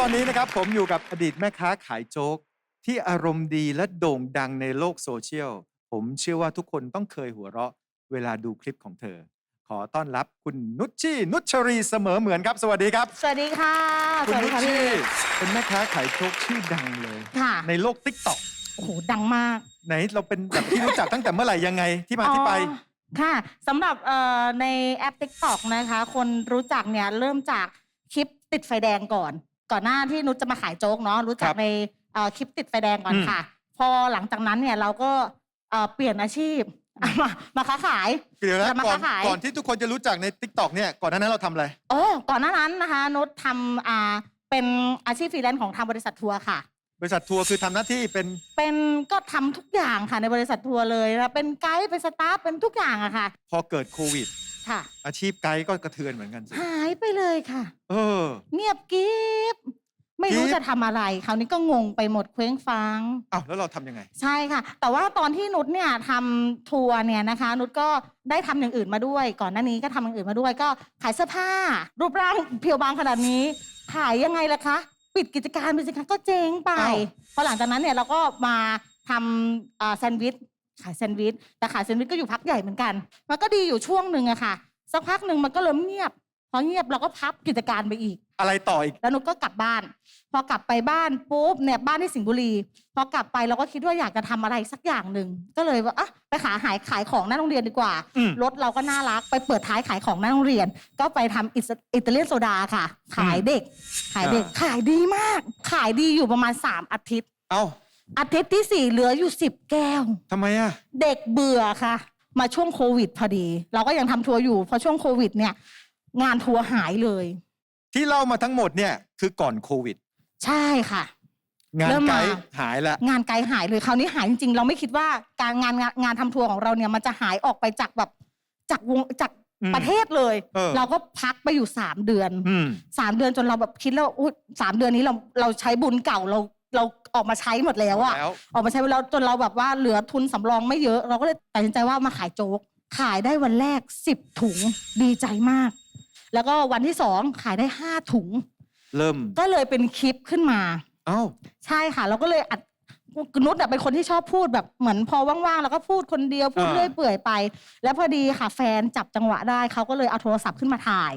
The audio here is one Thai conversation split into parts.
ตอนนี้นะครับผมอยู่กับอดีตแม่ค้าขายโจ๊ก ที่อารมณ์ดีและโด่งดังในโลกโซเชียล ผมเชื่อว่าทุกคนต้องเคยหัวเราะ เวลาดูคลิปของเธอ ขอต้อนรับคุณนุชชีนุชรีเสมอเหมือนครับ สวัสดีครับ สวัสดีค่ะคุณสวัสนุดีชค่ะชีพี่ เป็นแม่ค้าขายโจ๊กชื่อดังเลย ค่ะ ในโลกติ๊กต็อกโอ้โหดังมาก ไหนเราเป็นแบบที่รู้จักตั้งแต่เมื่อไหร่ยังไงที่มาที่ไปอ๋อค่ะสำหรับเอ่อในแอป TikTok นะคะ คนรู้จักเนี่ยเริ่มจากคลิปติดไฟแดงก่อน ก่อนหน้าที่นุชจะมาขายโจ๊กเนาะรู้จัคกรับในเอ่อคลิปติดไฟแดงก่อนอืมค่ะ พอหลังจากนั้นเนี่ยเราก็เอ่อเปลี่ยนอาชีพมามาค้าขายเดี๋ยวนะจะมาก่อนค้าขายก่อนที่ทุกคนจะรู้จักในติ๊กต็อกเนี่ยก่อนหน้านั้นเราทำอะไรโอ้ก่อนหน้านั้นนะคะนุชทำอ่าเป็นอาชีพฟรีแลนซ์ของทางบริษัททัวร์ค่ะ บริษัททัวร์คือทำหน้าที่เป็นเป็นก็ทำทุกอย่างค่ะในบริษัททัวร์เลยนะเป็นไกด์เป็นสตาฟเป็นทุกอย่างอะค่ะ พอเกิดโควิด ค่ะ อาชีพไกด์ก็กระเทือนเหมือนกันสิหายไปเลยค่ะ เออ เงียบกิฟไม่รู้กิ๊บจะทำอะไรคราวนี้ก็งงไปหมดเคว้งฟ้างอ้าวแล้วเราทำยังไง ใช่ค่ะ แต่ว่าตอนที่นุชเนี่ยทำทัวร์เนี่ยนะคะ นุชก็ได้ทำอย่างอื่นมาด้วย ก่อนหน้านี้ก็ทำอย่างอื่นมาด้วย ก็ขายเสื้อผ้า รูปร่างเพียวบางขนาดนี้ ขายยังไงล่ะคะ ปิดกิจการไปสิคะก็เจ๊งไปอ้าวพอหลังจากนั้นเนี่ยเราก็มาทำอ่าแซนด์วิช ขายแซนด์วิชแต่ขายแซนด์วิชก็อยู่พักใหญ่เหมือนกัน มันก็ดีอยู่ช่วงหนึ่งอะค่ะ สักพักหนึ่งมันก็เริ่มเงียบ พอเงียบเราก็พับกิจการไปอีก อะไรต่ออีก แล้วนุชก็กลับบ้าน พอกลับไปบ้านปุ๊บเนี่ยบ้านที่สิงห์บุรี พอกลับไปเราก็คิดว่าอยากจะทำอะไรสักอย่างหนึ่ง ก็เลยว่าอะไปขายหายขายของหน้าโรงเรียนดีกว่า อืม รถเราก็น่ารักไปเปิดท้ายขายของหน้าโรงเรียน ก็ไปทำอิสอิตาเลียนโซดาค่ะ ขายเด็ก ขายเด็ก ขายดีมาก ขายดีอยู่ประมาณ 3 อาทิตย์ เอ้า อาทิตย์ที่สี่เหลืออยู่10แก้ว ทำไมอะ เด็กเบื่อค่ะ มาช่วงโควิดพอดี เราก็ยังทำทัวร์อยู่พอช่วงโควิดเนี่ย งานทัวร์หายเลย ที่เล่ามาทั้งหมดเนี่ยคือก่อนโควิด ใช่ค่ะ งานเริ่มไกมาด์หายละงานไกลหายเลยคราวนี้หายจริงๆ เราไม่คิดว่าการงานงานงานทำทัวร์ของเราเนี่ยมันจะหายออกไปจากแบบจากวงจากอืม ประเทศเลย เออ เราก็พักไปอยู่สามเดือน อืม สามเดือนจนเราแบบคิดแล้วอุ๊ยสามเดือนนี้เราเราใช้บุญเก่าเรา เราออกมาใช้หมดแล้วอะแล้ว ออกมาใช้ไปแล้วจนเราแบบว่าเหลือทุนสำรองไม่เยอะ เราก็เลยตัดสินใจว่ามาขายโจ๊ก ขายได้วันแรกสิบถุงดีใจมาก แล้วก็วันที่สองขายได้ห้าถุง เริ่ม ก็เลยเป็นคลิปขึ้นมา เอ้า ใช่ค่ะ เราก็เลยอัดนุชอะเป็นคนที่ชอบพูดแบบเหมือนพอว่างๆ แล้วก็พูดคนเดียวพูดอ่า เรื่อยเปื่อยไป แล้วพอดีค่ะแฟนจับจังหวะได้เขาก็เลยเอาโทรศัพท์ขึ้นมาถ่าย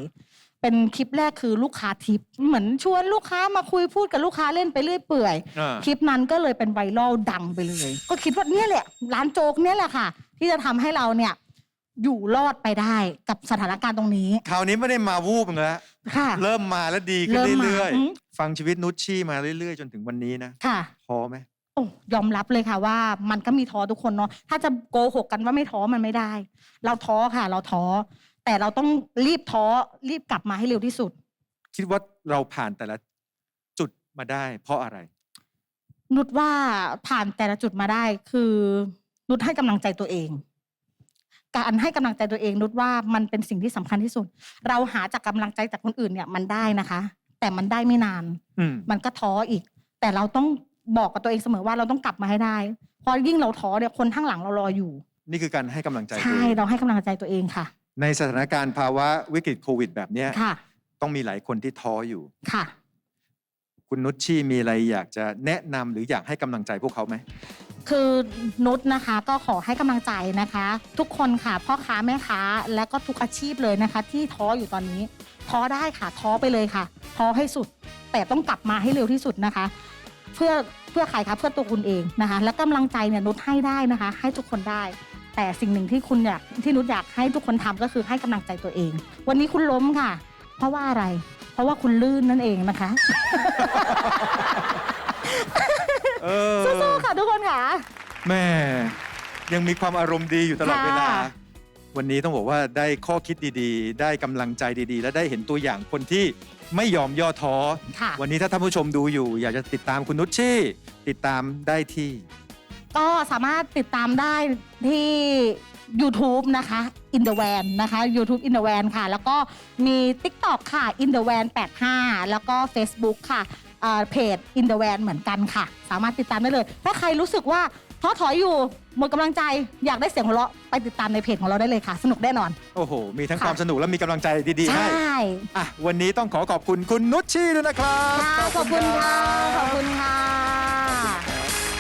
เป็นคลิปแรกคือลูกค้าทิป เหมือนชวนลูกค้ามาคุยพูดกับลูกค้าเล่นไปเรื่อยเปื่อย อ่า คลิปนั้นก็เลยเป็นไวรัลดังไปเลย ก็คิดว่าเนี่ยแหละ ร้านโจ๊กเนี่ยแหละค่ะ ที่จะทำให้เราเนี่ยอยู่รอดไปได้กับสถานการณ์ตรงนี้คราวนี้ไม่ได้มาวูบแล้ว ค่ะ เริ่มมาแล้วดีขึ้นเริ่มมาเรื่อยอืม ๆ ฟังชีวิตนุชชี่มาเรื่อย ๆ จนถึงวันนี้นะค่ะ พอไหม โอ้ยอมรับเลยค่ะว่ามันก็มีท้อทุกคนเนาะถ้าจะโกหกกันว่าไม่ท้อมันไม่ได้ เราท้อค่ะ เราท้อ แต่เราต้องรีบท้อรีบกลับมาให้เร็วที่สุด คิดว่าเราผ่านแต่ละจุดมาได้ เพราะอะไร นุชว่าผ่านแต่ละจุดมาได้คือ นุชให้กำลังใจตัวเอง การให้กำลังใจตัวเอง นุชว่ามันเป็นสิ่งที่สำคัญที่สุด เราหาจากกำลังใจจากคนอื่นเนี่ยมันได้นะคะ แต่มันได้ไม่นาน อืม มันก็ท้ออีก แต่เราต้องบอกกับตัวเองเสมอว่าเราต้องกลับมาให้ได้เพราะยิ่งเราท้อเนี่ยคนข้างหลังเรารออยู่ นี่คือการให้กำลังใจตัวใช่เองเราให้กำลังใจตัวเองค่ะ ในสถานการณ์ภาวะวิกฤตโควิด แบบเนี้ยค่ะ ต้องมีหลายคนที่ท้ออยู่ ค่ะ คุณนุชชี่มีอะไรอยากจะแนะนำหรืออยากให้กำลังใจพวกเขาไหม คือนุชนะคะก็ขอให้กำลังใจนะคะ ทุกคนค่ะพ่อค้าแม่ค้าและก็ทุกอาชีพเลยนะคะ ที่ท้ออยู่ตอนนี้ ท้อได้ค่ะ ท้อไปเลยค่ะ ท้อให้สุด แต่ต้องกลับมาให้เร็วที่สุดนะคะ เพื่อเพื่อใครคะเพื่อตัวคุณเองนะคะ และกำลังใจเนี่ยนุชให้ได้นะคะ ให้ทุกคนได้ แต่สิ่งหนึ่งที่คุณอยากที่นุชอยากให้ทุกคนทำก็คือให้กำลังใจตัวเอง วันนี้คุณล้มค่ะ เพราะว่าอะไร เพราะว่าคุณลื่นนั่นเองนะคะเออสู้ๆค่ะทุกคนค่ะแม่ยังมีความอารมณ์ดีอยู่ตลอดเวลาค่ะวันนี้ต้องบอกว่าได้ข้อคิดดีๆ ได้กำลังใจดีๆ และได้เห็นตัวอย่างคนที่ไม่ยอมย่อท้อค่ะวันนี้ถ้าท่านผู้ชมดูอยู่ อยากจะติดตามคุณนุชชี่ ติดตามได้ที่ ก็สามารถติดตามได้ที่ YouTube นะคะ In the Van นะคะ YouTube In the Van ค่ะ แล้วก็มี TikTok ค่ะ In the Van 85 แล้วก็ Facebook ค่ะเอ่อเพจ In the Van เหมือนกันค่ะ สามารถติดตามได้เลย ถ้าใครรู้สึกว่าท้อถอยอยู่หมดกำลังใจอยากได้เสียงหัวเราะไปติดตามในเพจของเราได้เลยค่ะ สนุกแน่นอน โอ้โห มีทั้งค่ะความสนุกและมีกำลังใจดีๆใชให้่อะวันนี้ต้องขอขอบคุณคุณนุชชี่ด้วยนะครับ ค่ะขอบคุณค่ะ